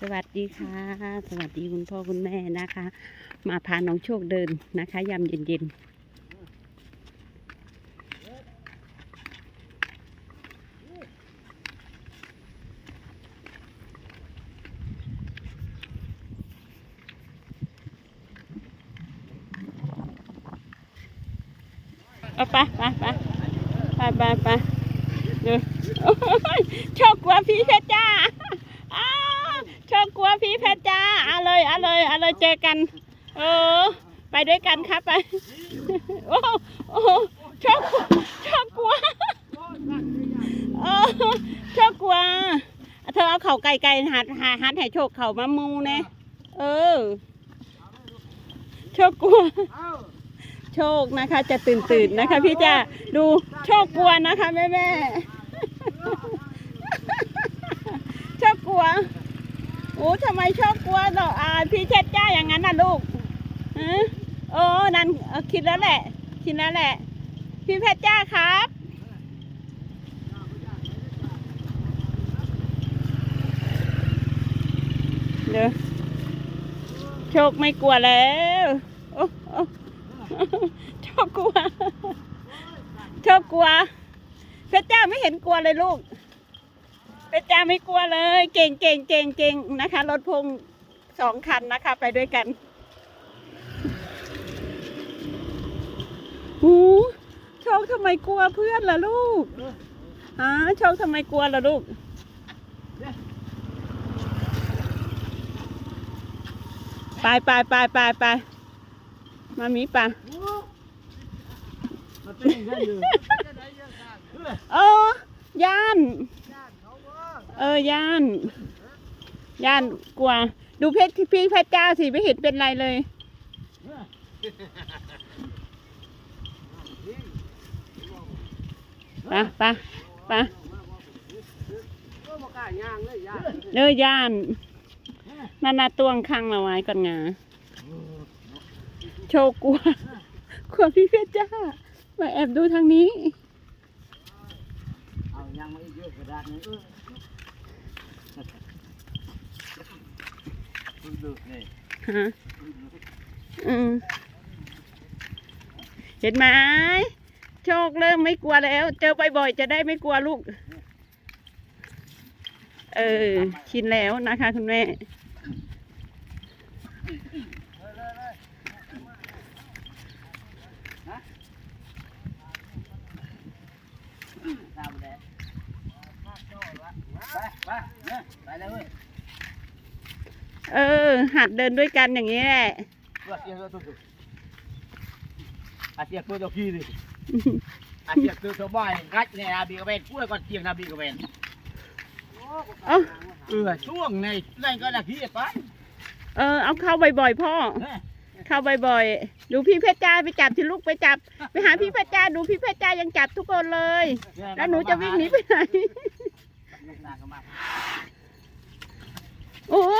สวัสดีค่ะ สวัสดีคุณพ่อคุณแม่นะคะ มาพาน้องโชคเดินนะคะยามเย็นๆเอาไปไปไปไปไปไปเดี๋ยวโอ้ยโชคกลัวพี่เชจ้า โชคกลัวพี่เพชรจ้าเอาเลยเอาเลยเอาเลยเจอกัน เออ ไปด้วยกันครับไป โอ้โอ้โชคโชคกลัวเออโชคกลัว เธอเอาเข่าไก่ไก่หัดหัดหัดให้โชคเข่ามามูเน่เออ โชคกลัวโชคนะคะจะตื่นตื่นนะคะ พี่จ้าดูโชคกลัวนะคะแม่แม่ชอบกลัว โอ้ทำไมชอบกลัวเหรอาพี่เช็ดจ้าอย่างนั้นน่ะลูกฮะโอ้นั่นเออคิดแล้วแหละ คิดแล้วแหละ พี่เพชรจ้าครับเดี๋ยวโชคไม่กลัวแล้วโอ้โอ้ชอบกลัวชอบกลัวเพชรจ้าไม่เห็นกลัวเลยลูก เพชรจ้าไม่กลัวเลย เก่งเก่งเก่งเก่งนะคะ รถพงสองคันนะคะ ไปด้วยกันหูโชคทำไมกลัวเพื่อนล่ะลูกฮะโชคทำไมกลัวล่ะลูกไปไปไปไปไปมามีป่ะมันเป็นอย่างนั้นอยู่เออย่าน เออย่าน ย่านกลัว ดูเพชรพี่เพชรจ้าสิไม่เห็นเป็นไรเลย ไปไปไปเลยย่างเด้อย่านนานาตวงคังเราไว้ก่อนงาโชกลัวกลัวพี่เพชรจ้า มาแอบดูทางนี้ เอายางมาอีกเยอะกระดาษนี้ ฮะอืมเห็นไหมโชคเริ่มไม่กลัวแล้ว เจอบ่อยๆจะได้ไม่กลัวลูก เออ ชินแล้วนะคะคุณแม่ ตามเลย ไปไปเนี่ยไปเลยเว้ยเออ หัดเดินด้วยกันอย่างนี้แหละ ตัวเสียงตัวตัวอาเสียงตัวตัวขี้ดิอาเสียงตัวตัวบ่อยงัดเนี่ยนาบีก็เป็นพูดก่อนเสียงนาบีก็เป็นเอ้าเออช่วงในนั่นก็นาทีไปเออเอาเข้าบ่อยๆพ่อเข้าบ่อยๆ ดูพี่เพชรจ้าไปจับที่ลูกไปจับ ไปหาพี่เพชรจ้าดูพี่เพชรจ้ายังจับทุกคนเลยแล้วหนูจะวิ่งหนีไปไหน โอ้โห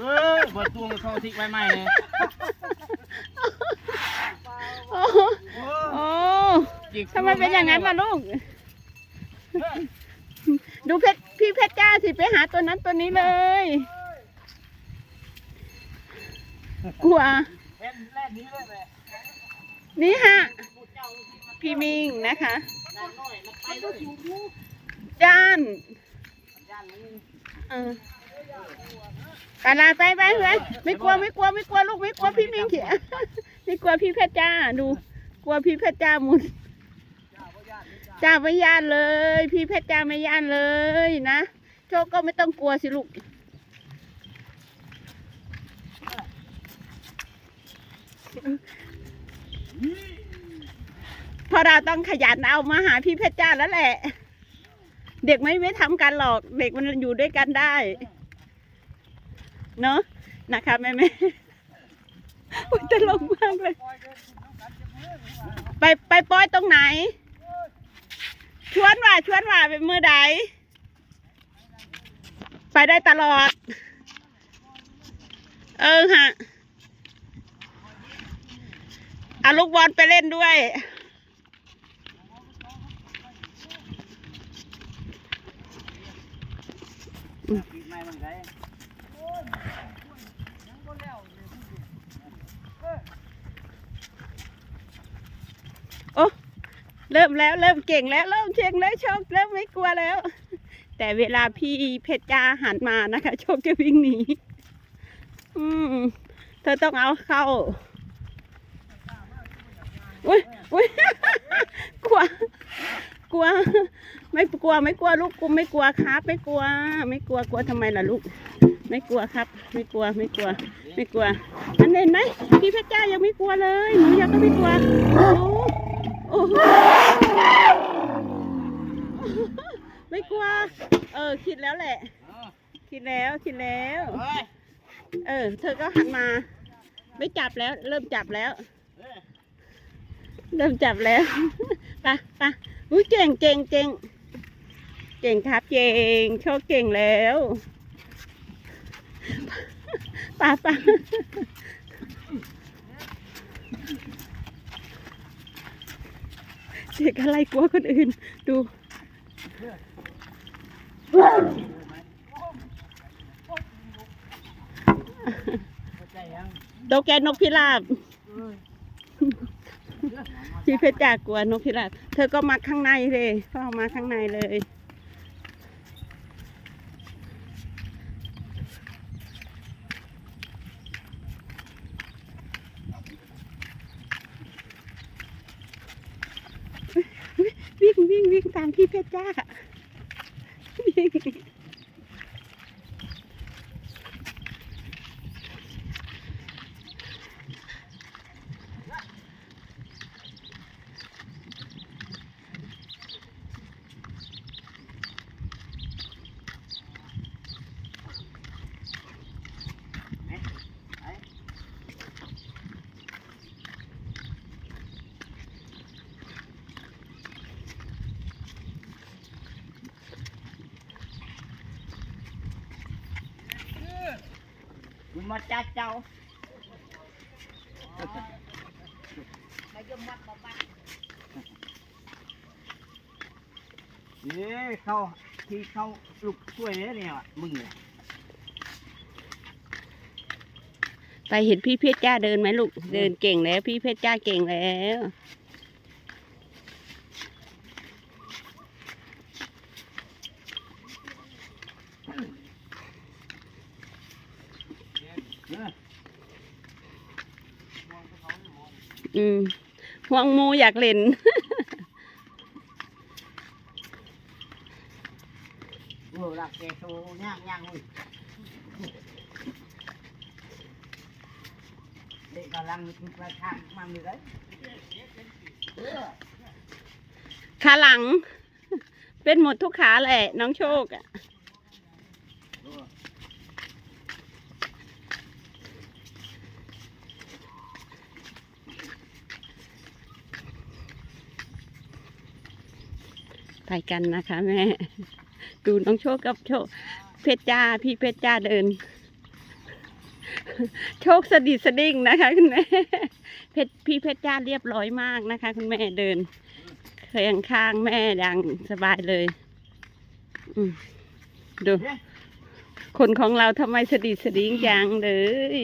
เออเปิดตัวเขาทิ้งไว้ไหมเนี่ยโอ้โหโอ้ทำไมเป็นอย่างนั้นล่ะลูก ดูเพชรพี่เพชรจ้าสิไปหาตัวนั้นตัวนี้เลย กลัว เล่นเล่นนี้เลยแหละนี่ฮะ พี่มิงนะคะน้อยมันไปเลยจ้าน เออไปลาไปไปเพื่อนไม่กลัวไม่กลัวไม่กลัวลูกไม่กลัวพี่มิงเขียไม่กลัวพี่เพชรจ้าดู กลัวพี่เพชรจ้ามุนจ้าไม่ย่านเลย พี่เพชรจ้าไม่ย่านเลยนะโชคก็ไม่ต้องกลัวสิลูกเพอเราต้องขยันเอามาหาพี่เพชรจ้าแล้วแหละ เด็กไม่ไม่ทำกันหรอกเด็กมันอยู่ด้วยกันได้ เนอะนะคะแม่แม่อุ๊ยตลกมากเลย ไปไปปล่อยตรงไหน ชวนว่าชวนว่าเป็นมือใดไปได้ตลอด เออฮะเอาลูกบอลไปเล่นด้วย ม่มันไงโอ้เริ่มแล้วเริ่มเก่งแล้วเริ่มเก่งแล้วโชคเริ่มไม่กลัวแล้ว แต่เวลาพี่เพชรจ้าหันมานะคะโชคจะวิ่งหนีอืมเธอต้องเอาเข้าอุ้ยอุ้ยกลัวกลัว ไม่กลัวไม่กลัวลูกกูไม่กลัวครับ ไม่กลัว ไม่กลัวกลัวทำไมล่ะลูก ไม่กลัวครับ ไม่กลัวไม่กลัว ไม่กลัว อันเห็นไหมพี่เพชรจ้ายังไม่กลัวเลยหนูยังก็ไม่กลัวโอ้โหโอ้โหไม่กลัว เออคิดแล้วแหละ คิดแล้วคิดแล้วเฮ้ยเออ เธอก็หันมา ไม่จับแล้ว เริ่มจับแล้ว เริ่มจับแล้วไปไปอุ้ยเก่งเก่งเก่ง เก่งครับเก่งโชคเก่งแล้วป้าป้าเด็กอะไรกลัวคนอื่น ดูโตแกนกพิราบพี่เพชรจากกลัวนกพิราบ เธอก็มาข้างในเลยเข้ามาข้างในเลย วิ่ กลางขี้เพชรจ้า มันมาจ้าเจ้าเอ๊ะเขาที่เขาลุกช่วยเนี่ยมึงเนี่ยไปเห็นพี่เพชรจ้าเดินไหมลูก เดินเก่งแล้ว พี่เพชรจ้าเก่งแล้ว อืมห่วงหมูอยากเล่น โอ้รักแกโตย่างย่างเลยเด็กกำลังกินปลาทางมันเลยเออขาหลัง เป็นหมดทุกขาแหละ น้องโชคอะ ไปกันนะคะแม่ ดูน้องโชคกับโชค เพชรจ้าพี่เพชรจ้าเดิน โชคสะดิดสะดิ้งนะคะคุณแม่ เพชรพี่เพชรจ้าเรียบร้อยมากนะคะ คุณแม่เดินเคียงข้างแม่ดังสบายเลย อืมดู คนของเราทำไมสะดิดสะดิ้งจังเลย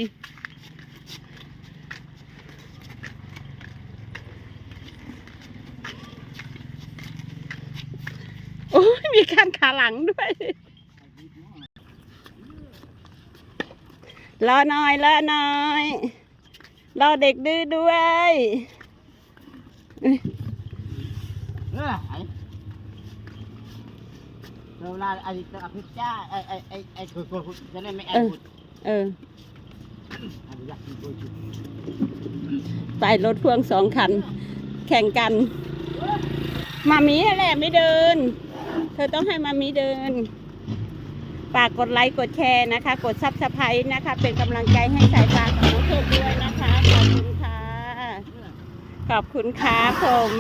โอ้ยมีการขาหลังด้วยรอหน่อยรอหน่อยรอเด็กดื้อด้วยเออไอเราลาไอ้ตัวอภิจ้าไอ้ไอ้ไอ้ไอ้คนคนจะได้ไม่ไอ้คนเอออันนี้อยากกินตัวจุดไปรถพ่วงสองคัน แข่งกัน มามีแหละไม่เดิน เธอต้องให้มามีเดินฝากกดไลค์กดแชร์นะคะ กดซับสไครต์นะคะ เป็นกำลังใจให้สายตาของน้องโชคด้วยนะคะ ขอบคุณค่ะ ขอบคุณค่ะผม